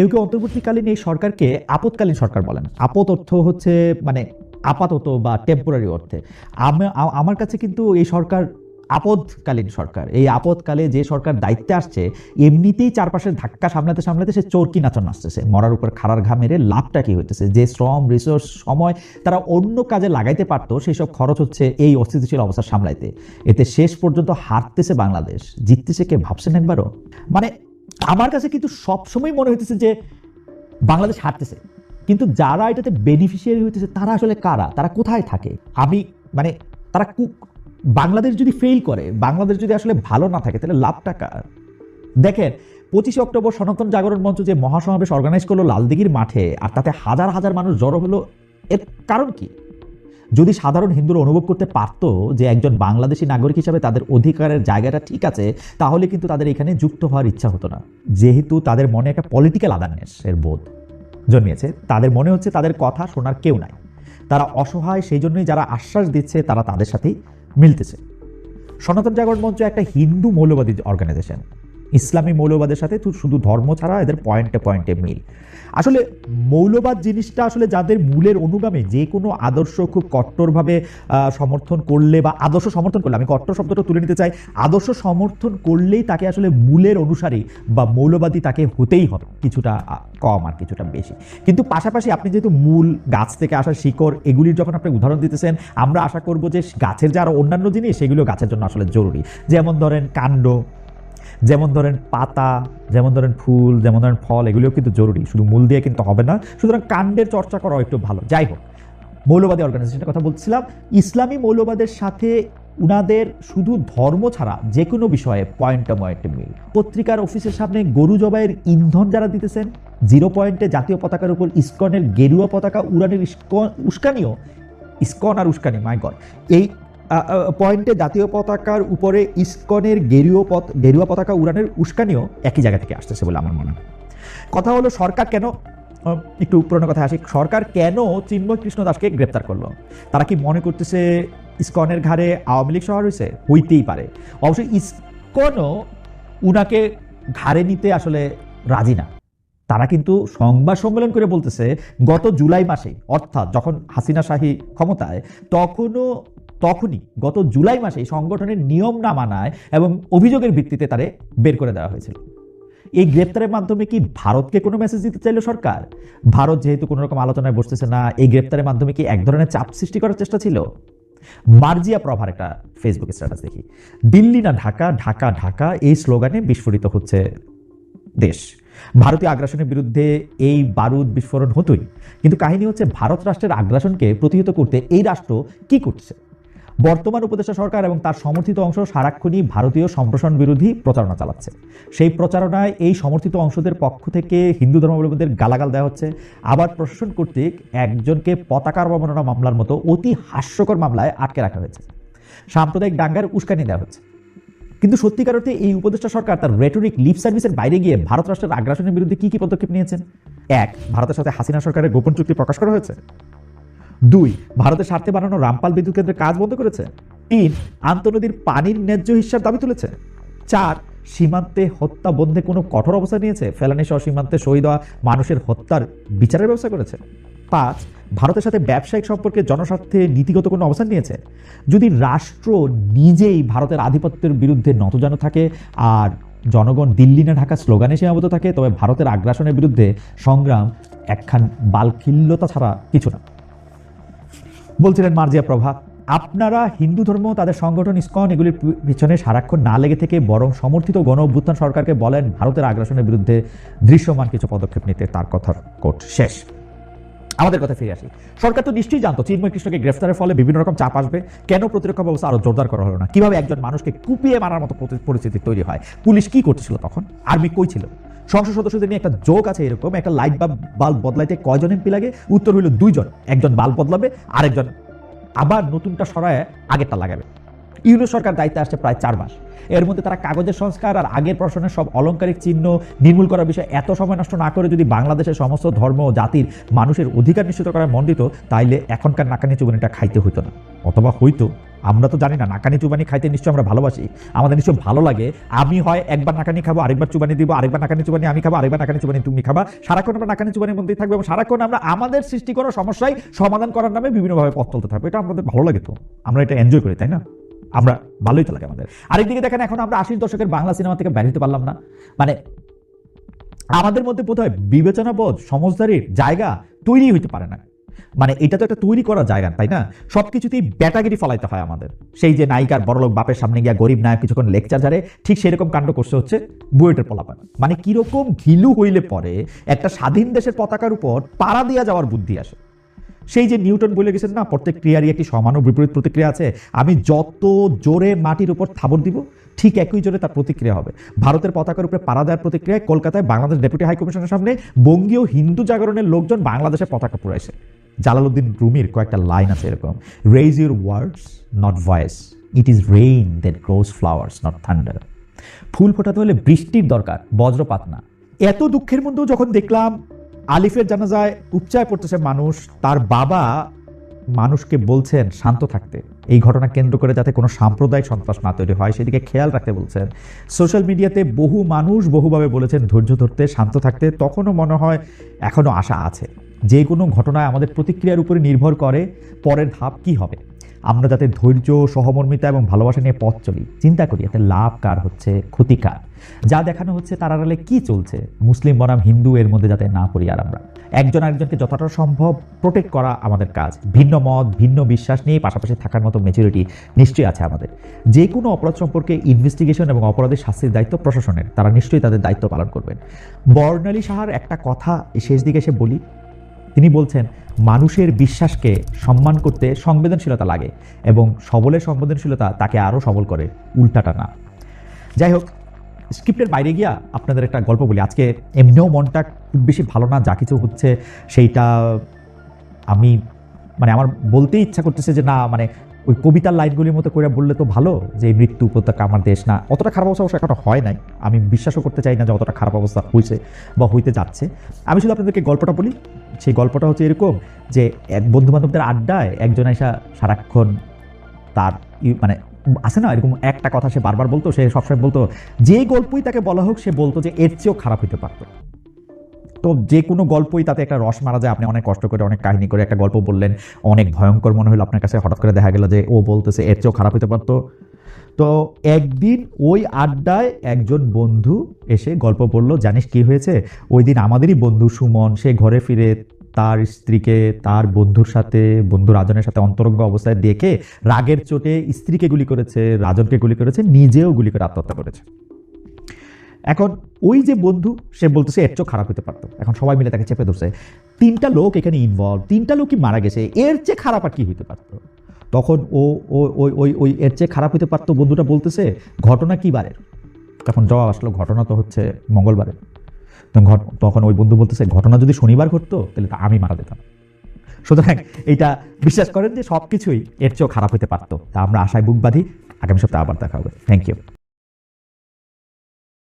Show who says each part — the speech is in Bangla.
Speaker 1: কেউ কেউ অন্তর্বর্তীকালীন এই সরকারকে আপতকালীন সরকার বলেন। আপত অর্থ হচ্ছে মানে আপাতত বা টেম্পোরারি অর্থে। আমার কাছে কিন্তু এই সরকার আপদকালীন সরকার। এই আপদকালে যে সরকার দায়িত্বে আসছে, এমনিতেই চারপাশের ধাক্কা সামলাতে সামলাতে সে চরকি নাচন আসতেছে মরার উপর খাড়ার ঘা মেরে লাভটা কি হইতেছে? যে শ্রম রিসোর্স সময় তারা অন্য কাজে লাগাইতে পারতো, সেই সব খরচ হচ্ছে এই অস্থিতিশীল অবস্থা সামলাইতে। এতে শেষ পর্যন্ত হারতেছে বাংলাদেশ। জিততেছে কে ভাবছেন একবারও? মানে আমার কাছে কিন্তু সবসময় মনে হইতেছে যে বাংলাদেশ হারতেছে। কিন্তু যারা এটাতে বেনিফিশিয়ারি হইতেছে, তারা আসলে কারা? তারা কোথায় থাকে? আমি মানে তারা বাংলাদেশ যদি ফেল করে, বাংলাদেশ যদি আসলে ভালো না থাকে, তাহলে লাভটা কার? দেখেন, পঁচিশে অক্টোবর সনাতন জাগরণ মঞ্চ যে মহাসমাবেশ অর্গানাইজ করল লালদিঘির মাঠে, আর তাতে হাজার হাজার মানুষ জড়ো হলো, এর কারণ কি? যদি সাধারণ হিন্দুরা অনুভব করতে পারতো যে একজন বাংলাদেশি নাগরিক হিসাবে তাদের অধিকারের জায়গাটা ঠিক আছে, তাহলে কিন্তু তাদের এখানে যুক্ত হওয়ার ইচ্ছা হতো না। যেহেতু তাদের মনে একটা পলিটিক্যাল আদারনেস এর বোধ জন্মিয়েছে, তাদের মনে হচ্ছে তাদের কথা শোনার কেউ নাই। তারা অসহায় সেই জন্যই যারা আশ্বাস দিচ্ছে, তারা তাদের সাথেই মিলতেছে। সনাতন জাগরণ মঞ্চ একটা হিন্দু মৌলবাদী অর্গানাইজেশন ইসলামী মৌলবাদের সাথে শুধু ধর্ম ছাড়া এদের পয়েন্টে পয়েন্টে মিল। আসলে মৌলবাদ জিনিসটা আসলে যাদের মূলের অনুগামী, যে কোনো আদর্শ খুব কট্টরভাবে সমর্থন করলে বা আদর্শ সমর্থন করলে, আমি কট্টর শব্দটা তুলে নিতে চাই, আদর্শ সমর্থন করলেই তাকে আসলে মূলের অনুসারী বা মৌলবাদী তাকে হতেই হবে, কিছুটা কম আর কিছুটা বেশি। কিন্তু পাশাপাশি আপনি যেহেতু মূল গাছ থেকে আসা শিকড়, এগুলির যখন আপনি উদাহরণ দিতেছেন, আমরা আশা করব যে গাছের যে আরও অন্যান্য জিনিস, সেগুলো গাছের জন্য আসলে জরুরি। যেমন ধরেন কাণ্ড যেমন ধরেন পাতা, যেমন ধরেন ফুল, যেমন ধরেন ফল, এগুলোও কিন্তু জরুরি। শুধু মূল দিয়ে কিন্তু হবে না, সুতরাং কাণ্ডের চর্চা করাও একটু ভালো। যাই হোক, মৌলবাদী অর্গানাইজেশনের কথা বলছিলাম। ইসলামী মৌলবাদের সাথে উনাদের শুধু ধর্ম ছাড়া যে কোনো বিষয়ে পয়েন্টে পয়েন্টে মিল পত্রিকার অফিসের সামনে গরু জবাইয়ের ইন্ধন যারা দিতেছেন জিরো পয়েন্টে জাতীয় পতাকার উপর ইস্কনের গেরুয়া পতাকা উড়ানের ইস্কন- উস্কানিও, ইস্কন আর উস্কানি মাই এই পয়েন্টে জাতীয় পতাকার উপরে ইস্কনের গেরুয়া পত, গেরুয়া পতাকা উড়ানের উস্কানিও একই জায়গা থেকে আসতেছে বলে আমার মনে হয়। কথা হলো সরকার কেন একটু পুরোনো কথা আসি, সরকার কেন চিন্ময় কৃষ্ণ দাসকে গ্রেপ্তার করল? তারা কি মনে করতেছে ইস্কনের ঘাড়ে আওয়ামী লীগ শহর হয়েছে হইতেই পারে। অবশ্যই ইস্কনও উনাকে ঘাড়ে নিতে আসলে রাজি না। তারা কিন্তু সংবাদ সম্মেলন করে বলতেছে, গত জুলাই মাসে অর্থাৎ যখন হাসিনা শাহী ক্ষমতায়, তখনও তখনই গত জুলাই মাসে সংগঠনের নিয়ম না মানায় এবং অভিযোগের ভিত্তিতে তারে বের করে দেওয়া হয়েছিল। এই গ্রেপ্তারের মাধ্যমে কি ভারতকে কোনো মেসেজ দিতে চাইলো সরকার? ভারত যেহেতু কোনো রকম আলোচনায় বসতেছে না, এই গ্রেপ্তারের মাধ্যমে কি এক ধরনের চাপ সৃষ্টি করার চেষ্টা ছিল? মার্জিয়া প্রভার একটা ফেসবুক স্ট্যাটাস দেখি। দিল্লি না ঢাকা? ঢাকা ঢাকা, এই স্লোগানে বিস্ফোরিত হচ্ছে দেশ। ভারতীয় আগ্রাসনের বিরুদ্ধে এই বারুদ বিস্ফোরণ হতোই। কিন্তু কাহিনী হচ্ছে, ভারত রাষ্ট্রের আগ্রাসনকে প্রতিহত করতে এই রাষ্ট্র কি করছে? বর্তমান উপদেষ্টা সরকার এবং তার সমর্থিত অংশ সারাক্ষণই ভারতীয় সম্প্রসারণ বিরোধী প্রচারণা চালাচ্ছে। সেই প্রচারণায় এই সমর্থিত অংশদের পক্ষ থেকে হিন্দু ধর্মাবলম্বীদের গালাগাল দেওয়া হচ্ছে। আবার প্রশাসন কর্তৃক একজনকে পতাকার অবমাননা মামলার মতো অতি হাস্যকর মামলায় আটকে রাখা হয়েছে। সাম্প্রদায়িক দাঙ্গার উস্কানি দেওয়া হচ্ছে। কিন্তু সত্যিকার অর্থে এই উপদেষ্টা সরকার তার রেটরিক লিপ সার্ভিসের বাইরে গিয়ে ভারত রাষ্ট্রের আগ্রাসনের বিরুদ্ধে কী কী পদক্ষেপ নিয়েছেন? এক, ভারতের সাথে হাসিনা সরকারের গোপন চুক্তি প্রকাশ করা হয়েছে? দুই, ভারতের স্বার্থে বানানো রামপাল বিদ্যুৎ কেন্দ্রের কাজ বন্ধ করেছে। তিন, আন্তনদীর পানির ন্যায্য হিসাব দাবি তুলেছে। চার, সীমান্তে হত্যা বন্ধে কোনো কঠোর অবস্থা নিয়েছে। ফেলানি সহ সীমান্তে শহীদ হওয়া মানুষের হত্যার বিচারের ব্যবস্থা করেছে। পাঁচ, ভারতের সাথে ব্যবসায়িক সম্পর্কে জনস্বার্থে নীতিগত কোনো অবস্থান নিয়েছে। যদি রাষ্ট্র নিজেই ভারতের আধিপত্যের বিরুদ্ধে নতজানো থাকে আর জনগণ দিল্লি না ঢাকা স্লোগানে সীমাবদ্ধ থাকে, তবে ভারতের আগ্রাসনের বিরুদ্ধে সংগ্রাম একখান বালখিল্যতা ছাড়া কিছু না। বলছিলেন মার্জিয়া প্রভা আপনারা হিন্দু ধর্ম, তাদের সংগঠন, ইস্কন, এগুলির পিছনে সারাক্ষণ না লেগে থেকে বরং সমর্থিত গণ অভ্যুত্থান সরকারকে বলেন, ভারতের আগ্রাসনের বিরুদ্ধে দৃশ্যমান কিছু পদক্ষেপ নিতে তার কথার কোট শেষ। আমাদের কথা ফিরে আসি। সরকার তো নিশ্চয়ই জানতো, চিন্ময় কৃষ্ণকে গ্রেফতারের ফলে বিভিন্ন রকম চাপ আসবে। কেন প্রতিরক্ষা ব্যবস্থা আরও জোরদার করা হলো না? কীভাবে একজন মানুষকে কুপিয়ে মারার মতো পরিস্থিতি তৈরি হয়? পুলিশ কি করতেছিল তখন? আর্মি কই ছিল? সংসদ সদস্যদের নিয়ে একটা যোগ আছে এরকম, একটা লাইট বাল্ব বাল্ব বদলাইতে কয়জন এমপি লাগে? উত্তর হইল দুইজন। একজন বাল্ব বদলাবে, আরেকজন আবার নতুনটা সরায় আগেরটা লাগাবে। ইউনো সরকার দায়িত্বে আসছে প্রায় চার মাস। এর মধ্যে তারা কাগজের সংস্কার আর আগের প্রশ্নের সব অলংকারিক চিহ্ন, নির্মূল করার বিষয়ে এত সময় নষ্ট না করে যদি বাংলাদেশের সমস্ত ধর্ম ও জাতির মানুষের অধিকার নিশ্চিত করার মণ্ডিত, তাইলে এখনকার নাকানি চুবনিটা খাইতে হইতো না। অথবা হইতো। আমরা তো জানি না, নাকানি চুবানি খাইতে নিশ্চয় আমরা ভালোবাসি। আমাদের নিশ্চয় ভালো লাগে। আমি হয় একবার নাকানি খাব, আরেকবার চুবানি দিব, আরেকবার নাকানি চুবানি আমি খাব, আরেকবার নাকানি চুবানি তুমি খাবা। সারাক্ষণ আমরা নাকানি চুবানির মধ্যেই থাকব এবং সারাক্ষণ আমরা আমাদের সৃষ্টি করা সমস্যায় সমাধান করার নামে বিভিন্নভাবে পথ চলতে থাকব। এটা আমাদের ভালো লাগে তো। আমরা এটা এনজয় করি, তাই না? আমরা ভালোই তো লাগে আমাদের। আরেকদিকে দেখেন, এখন আমরা আশির দশকের বাংলা সিনেমা থেকে বের হতে পারলাম না। মানে আমাদের মধ্যে বোধহয় বিবেচনাবোধ সমজদারির জায়গা তৈরি হইতে পারে না। মানে এটা তো একটা তৈরি করা জায়গা, তাই না? সব কিছুতেই ব্যাটাগিরি ফলাইতে হয় আমাদের। সেই যে নায়িকার বড়লোক বাপের সামনে গিয়া গরিব নায়ক কিছুক্ষণ লেকচার ঝাড়ে, ঠিক সেরকম কাণ্ড করছে হচ্ছে বুয়েটের পোলাপান। মানে কীরকম ঘিলু হইলে পরে একটা স্বাধীন দেশের পতাকার উপর পাড়া দিয়া যাওয়ার বুদ্ধি আসে। সেই যে নিউটন বলে গেছেন না, প্রত্যেক ক্রিয়ারই একটি সমান ও বিপরীত প্রতিক্রিয়া আছে, আমি যত জোরে মাটির উপর থাবর দিব, ঠিক একই জোরে তার প্রতিক্রিয়া হবে। ভারতের পতাকার উপরে পাড়া দেওয়ার প্রতিক্রিয়ায় কলকাতায় বাংলাদেশ ডেপুটি হাইকমিশনের সামনে বঙ্গীয় হিন্দু জাগরণের লোকজন বাংলাদেশের পতাকা পুরাইছে জালালউদ্দিন রুমির কয়েকটা লাইন আছে এরকম raise your words not voice it is rain that grows flowers not thunder ফুল ফোটাতে হলে বৃষ্টির দরকার, বজ্রপাত না। এত দুঃখের মধ্যেও যখন দেখলাম আলিফের জানাজায় উপচায় পড়তেছে মানুষ, তার বাবা মানুষকে বলছেন শান্ত থাকতে। এই ঘটনা কেন্দ্র করে যাতে কোনো সাম্প্রদায়িক সন্ত্রাস না তৈরি হয়, সেদিকে খেয়াল রাখতে বলছেন। সোশ্যাল মিডিয়াতে বহু মানুষ বহুভাবে বলেছেন ধৈর্য ধরতে, শান্ত থাকতে। তখনও মনে হয় এখনও আশা আছে। যে কোনো ঘটনায় আমাদের প্রতিক্রিয়ার উপরে নির্ভর করে পরের ধাপ কি হবে। আমরা যাতে ধৈর্য, সহমর্মিতা এবং ভালোবাসা নিয়ে পথ চলি। চিন্তা করি, এতে লাভ কার হচ্ছে ক্ষতিকার যা দেখানো হচ্ছে তার আড়ালে কি চলছে? মুসলিম, বনাম, হিন্দু এর মধ্যে যাতে না পড়ি আর আমরা। একজন আরেকজনকে যতটা সম্ভব প্রোটেক্ট করা আমাদের কাজ। ভিন্ন মত, ভিন্ন বিশ্বাস নিয়ে পাশাপাশি থাকার মতো মেচুরিটি নিশ্চয়ই আছে আমাদের। যে কোনো অপরাধ সম্পর্কে ইনভেস্টিগেশন এবং অপরাধের শাস্তির দায়িত্ব প্রশাসনের। তারা নিশ্চয়ই তাদের দায়িত্ব পালন করবেন। বর্ণালী সাহার একটা কথা, শেষ দিকে এসে বলি তিনি বলছেন, মানুষের বিশ্বাসকে সম্মান করতে সংবেদনশীলতা লাগে এবং সবলের সংবেদনশীলতা তাকে আরও সবল করে, উল্টাটা না। যাই হোক, স্ক্রিপ্টের বাইরে গিয়া আপনাদের একটা গল্প বলি। আজকে এমনিও মনটা খুব বেশি ভালো না, যা কিছু হচ্ছে সেইটা আমি মানে আমার বলতেই ইচ্ছা করতেছে যে না মানে ওই কবিতার লাইনগুলির মতো করে বললে তো ভালো যে এই মৃত্যু উপত্যকা আমার দেশ না। অতটা খারাপ অবস্থা অবশ্য এখনও হয় নাই। আমি বিশ্বাসও করতে চাই না যে অতটা খারাপ অবস্থা হয়েছে বা হইতে যাচ্ছে। আমি শুধু আপনাদেরকে গল্পটা বলি সেই গল্পটা হচ্ছে এরকম যে এক বন্ধু বান্ধবদের আড্ডায় একজন এসা সারাক্ষণ তার মানে আছে না এরকম একটা কথা সে বারবার বলতো, সে সবসময় বলতো যে গল্পই তাকে বলা হোক, সে বলতো যে এর চেয়েও খারাপ হতে পারতো। তো যে কোনো গল্পই তাতে একটা রস মারা যায়, আপনি অনেক কষ্ট করে, অনেক কাহিনী করে একটা গল্প বললেন, অনেক ভয়ঙ্কর মনে হলো আপনার কাছে, হঠাৎ করে দেখা গেল যে ও বলতেছে, এর চেয়েও খারাপ হতে পারতো। তো একদিন ওই আড্ডায় একজন বন্ধু এসে গল্প বলল জানিস কি হয়েছে? ওই দিন আমাদেরই বন্ধু সুমন, সে ঘরে ফিরে তার স্ত্রীকে, তার বন্ধুর সাথে, বন্ধু রাজনের সাথে অন্তরঙ্গ অবস্থায় দেখে রাগের চোটে স্ত্রীকে গুলি করেছে, রাজনকে গুলি করেছে, নিজেও গুলি করে আত্মহত্যা করেছে। এখন ওই যে বন্ধু, সে বলতেছে, এর চেয়েও খারাপ হতে পারতো। এখন সবাই মিলে তাকে চেপে ধরছে। তিনটা লোক এখানে ইনভলভ তিনটা লোকই মারা গেছে, এর চেয়ে খারাপ আর কি হইতে পারতো? তখন ও ওই ওই ওই এর চেয়ে খারাপ হতে পারতো বন্ধুটা বলতেছে, ঘটনা কী বারের? তখন জবাব আসলো, ঘটনা তো হচ্ছে মঙ্গলবারের। তখন ওই বন্ধু বলতেছে, ঘটনা যদি শনিবার ঘটতো, তাহলে তা আমি মারা দিতাম সুতরাং এইটা বিশ্বাস করেন যে সব কিছুই এর চেয়েও খারাপ হতে পারতো। তা আমরা আশায় বুক বাঁধি, আগামী সপ্তাহে আবার দেখা হবে। Thank you